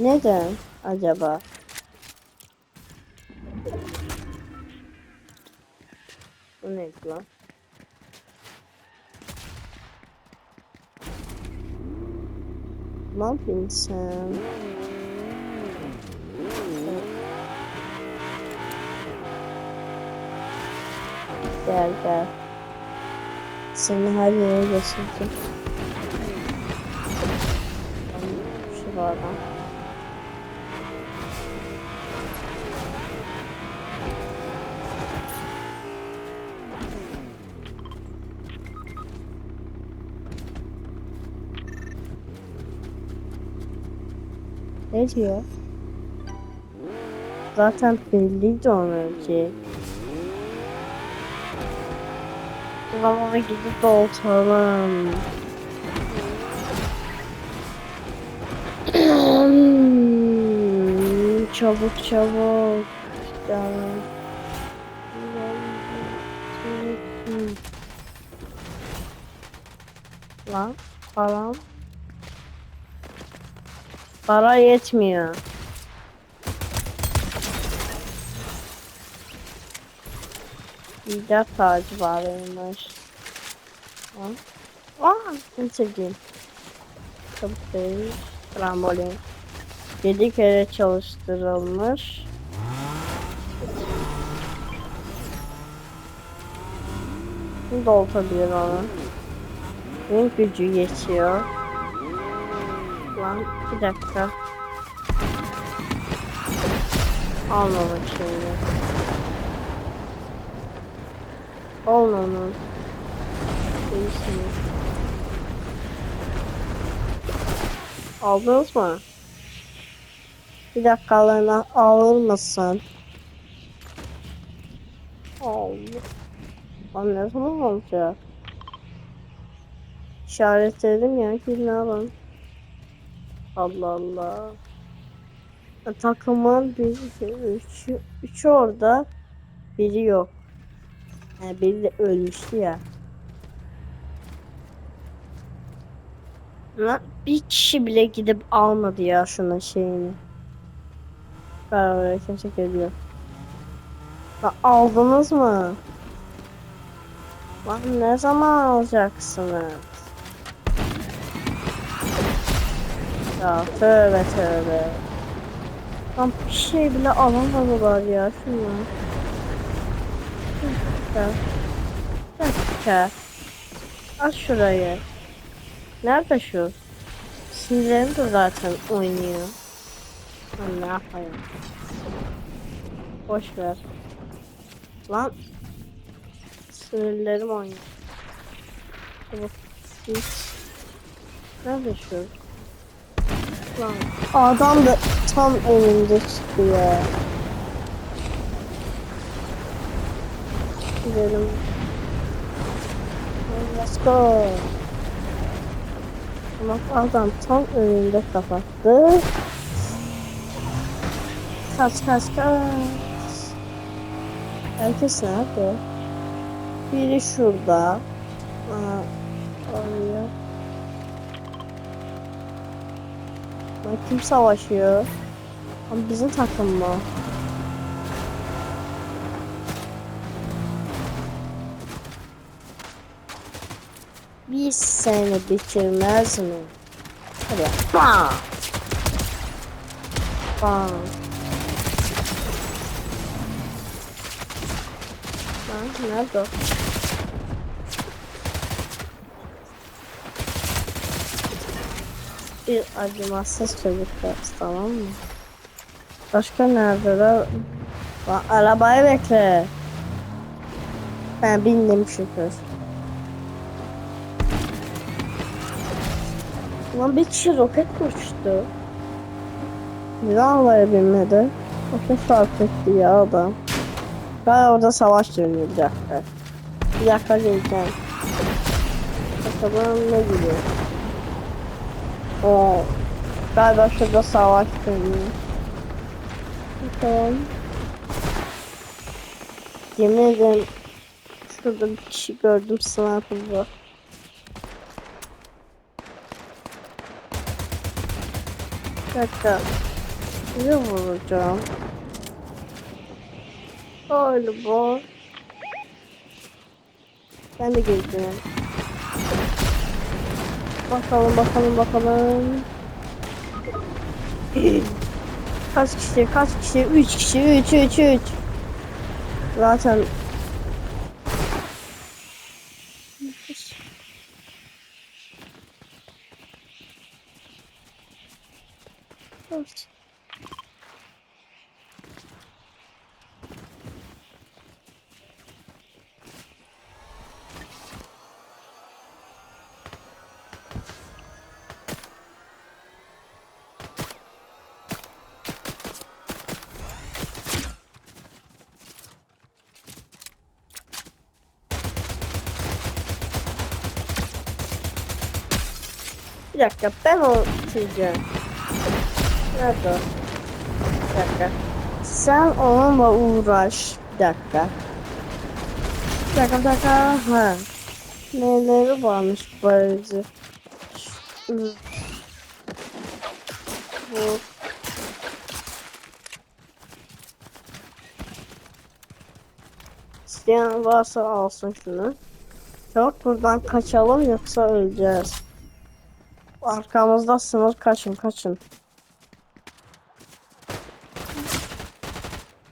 Neden acaba? Bu ne lan? Ne yapıyorsun sen? Gel gel. Seni her yere götürdüm. Şuradan. Ne? Zaten belliydi onu önce. Ama gidip doltalım. çabuk çabuk. Yani. Lan param. Para yetmiyor. İcat tacı bağlıymış. Aa, en sevdiğim. Çabuk değil. Trambolin. 7 kere çalıştırılmış. Şimdi oltabilir onu. Benim gücü yetiyor. Lan bir dakika. Almamak şimdi. Al onu. Değilsiniz. Aldınız mı? Bir dakikalığına alır mısın? Allah. Lan ne zaman olacak? İşaretledim ya ki ne yapalım? Allah Allah. Takımın bir, üç, üç orada, biri yok. Yani biri de ölmüştü ya. Lan bir kişi bile gidip almadı ya şunun şeyini. Beraber kimse geliyor. Lan aldınız mı? Lan ne zaman alacaksınız? Ya tövbe tövbe. Lan bir şey bile alamadılar ya şunu. Bir dakika. Dakika. Aç şurayı. Nerede şu? Sinirlerim de zaten oynuyor. Ben ne yapayım? Boş ver. Lan. Sinirlerim oynuyor. Çabuk. Nerede şu? Lan. Adam da tam önümde çıkıyor. Gidelim. Let's go. Bak adam tam önünde kapattı. Kaç kaç kaç. Herkes nerede? Biri şurada. Aa, oraya. Lan kim savaşıyor? Ama bizim takım mı? Bir seni bitirmez mi? Hadi. Bam. Bam. Lan nerede? Bir acımasız çocuklar tamam mı? Başka neredeler? Lan arabayı bekle. Ben bindim şükür. Lan bir kişi roket uçtu. Neden havaya binmedi? Roket fark etti ya adam. Ben orada savaş dönüyor bir dakika. Bir dakika geleceğim. Bakalım ne gidiyor. Oo. Galiba şurada savaş dönüyor. Bakalım. Yemin ederim şurada bir kişi gördüm sniper'da. Bir dakika. Ne vuracağım? Galiba. Ben de geleceğim. Bakalım bakalım bakalım. kaç kişi kaç kişi? 3 kişi 3 3 3. Zaten Olsun. Bir dakika ben o çizeceğim. Nerede o? Bir dakika. Sen onunla uğraş. Bir dakika. Bir dakika bir dakika. Ha. Neleri varmış böylece? Bu. İsteyen varsa alsın şunu. Çok buradan kaçalım yoksa öleceğiz. Arkamızda sınır kaçın kaçın.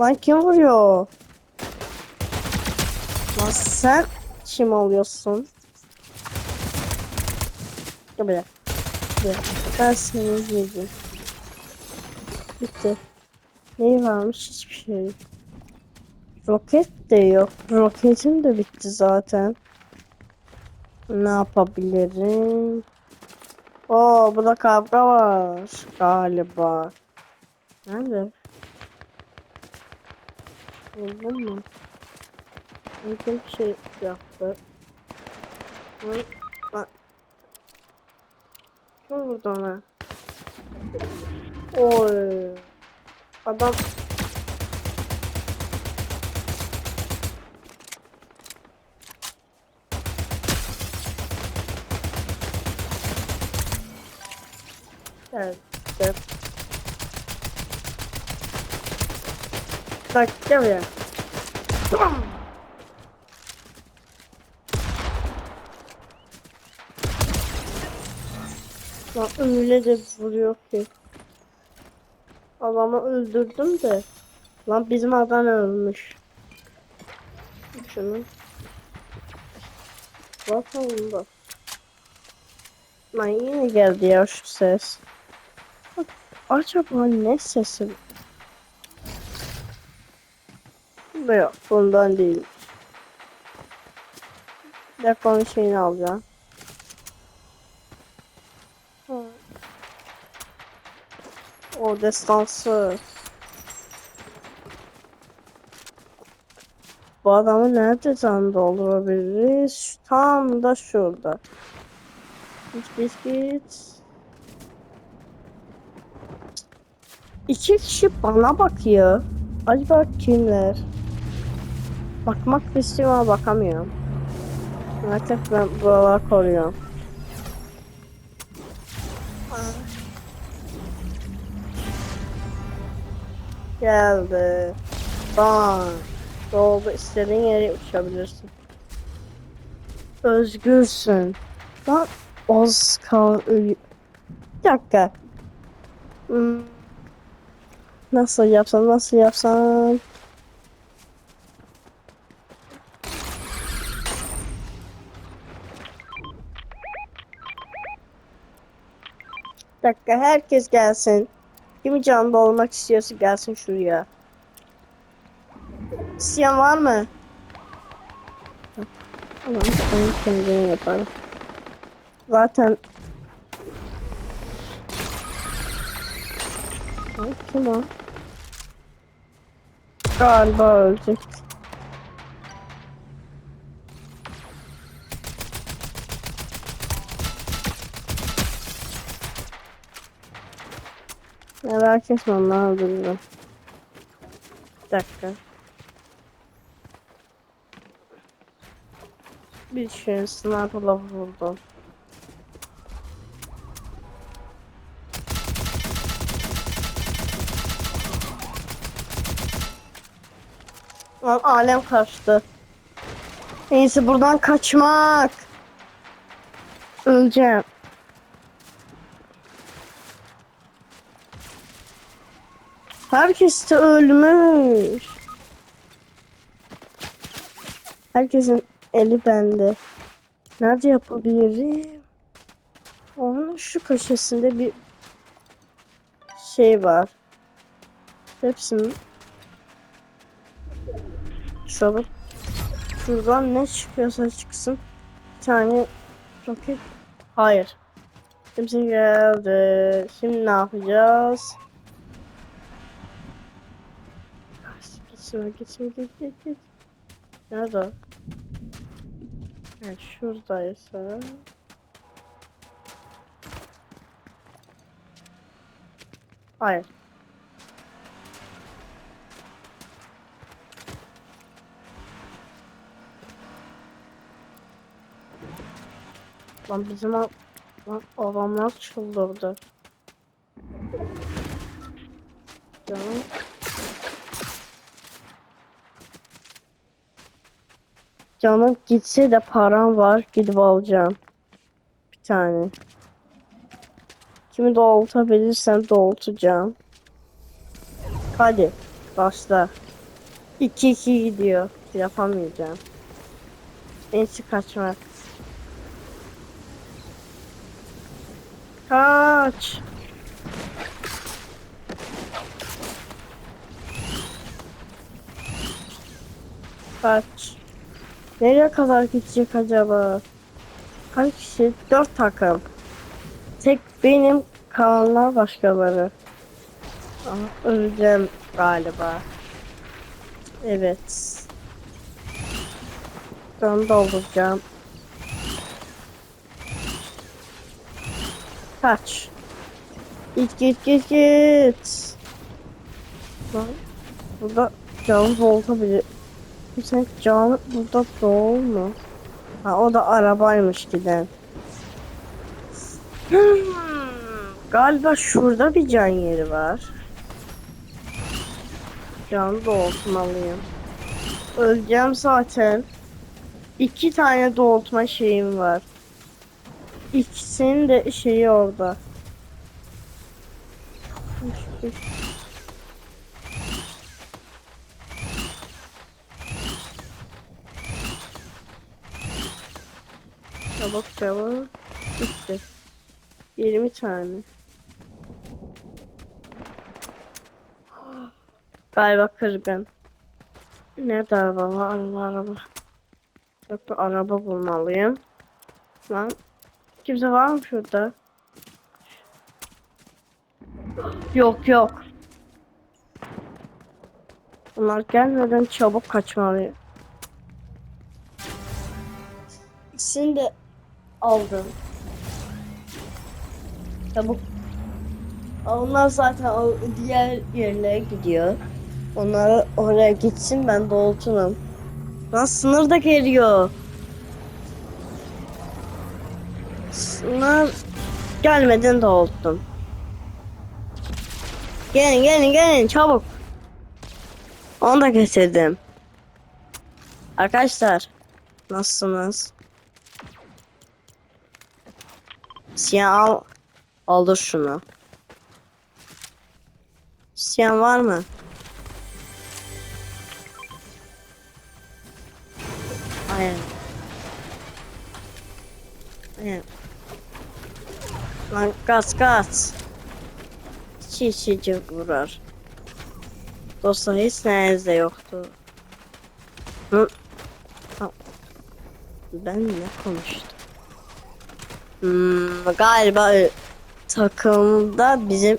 Lan kim vuruyor? Lan sen kim oluyorsun? Buraya. Gel. Ben seni yiyeceğim. Bitti. Neyi varmış? Hiçbir şey. Roket de yok. Roketim de bitti zaten. Ne yapabilirim? Oo, burada kavga var galiba. Nerede? Buldun mu? Bir şey yaptı. Ay, bak. Kim vurdu ona? Oy. Adam Evet. Bak gel buraya. Lan öyle de vuruyor ki. Adamı öldürdüm de. Lan bizim adam ölmüş. Şunu. Bakalım da. Lan yine geldi ya şu ses. Acaba ne sesi? Yok bundan değil. Deponun şeyini alacağım. O destansı. Bu adamı nerede can doldurabiliriz? Tam da şurada. Git git git. İki kişi bana bakıyor. Acaba kimler? Bakmak istiyorum ama bakamıyorum. Artık ben buraları koruyorum. Geldi. Bam. Doldu. İstediğin yere uçabilirsin. Özgürsün. Lan az kal. Bir dakika. Hmm. Nasıl yapsam nasıl yapsam? Bir dakika herkes gelsin. Kimi canlı olmak istiyorsa gelsin şuraya. İsteyen var mı? Tamam ben kendim yaparım. Zaten Ay, kim o? Galiba ölecek. Merak etme onu öldürürüm. Bir dakika. Bir şey sniper'la vurdum. Lan alem kaçtı. Neyse buradan kaçmak. Öleceğim. Herkes de ölmüş. Herkesin eli bende. Nerede yapabilirim? Onun şu köşesinde bir şey var. Hepsinin Şöyle şuradan ne çıkıyorsa çıksın. Bir tane roket. Hayır. Kimse geldi. Şimdi ne yapacağız? Gitsin, gitsin, git, git, git. Nerede? Evet, şuradaysa. Hayır. Lan bizim lan adamlar çıldırdı. Canım. Canım gitse de param var gidip alacağım. Bir tane. Kimi doğrultabilirsem doğrultacağım. Hadi başla. 2-2 gidiyor. Yapamayacağım. Ensi kaçmak. Kaç. Kaç. Nereye kadar gidecek acaba? Kaç kişi? Dört takım. Tek benim kalanlar başkaları. Aha, öleceğim galiba. Evet. Can dolduracağım. Kaç. Git git git git. Lan burada canı dolabilir. Sen canı burada doğul mu? Ha o da arabaymış giden. Galiba şurada bir can yeri var. Canı doğultmalıyım. Öleceğim zaten. İki tane doğultma şeyim var. İkisinin de şeyi orada. Çabuk çabuk. Bitti. 20 tane. Galiba kırgın. Nerede araba var? Araba araba. Yok bir araba bulmalıyım. Lan kimse var mı şurada? Yok yok. Bunlar gelmeden çabuk kaçmalıyım. İkisini de aldım. Çabuk. Onlar zaten o diğer yerlere gidiyor. Onları oraya gitsin ben doğultunum. Lan sınır geliyor. Sınır gelmeden doğulttum. Gelin gelin gelin çabuk. Onu da getirdim. Arkadaşlar nasılsınız? Siyah al. Aldır şunu. Siyah var mı? Aynen. Aynen. Lan gaz gaz. Çiğ çiğcik vurar. Dostlar hiç neyinizde yoktu. Hı? Ben ne konuştum? Hmm, galiba takımda bizim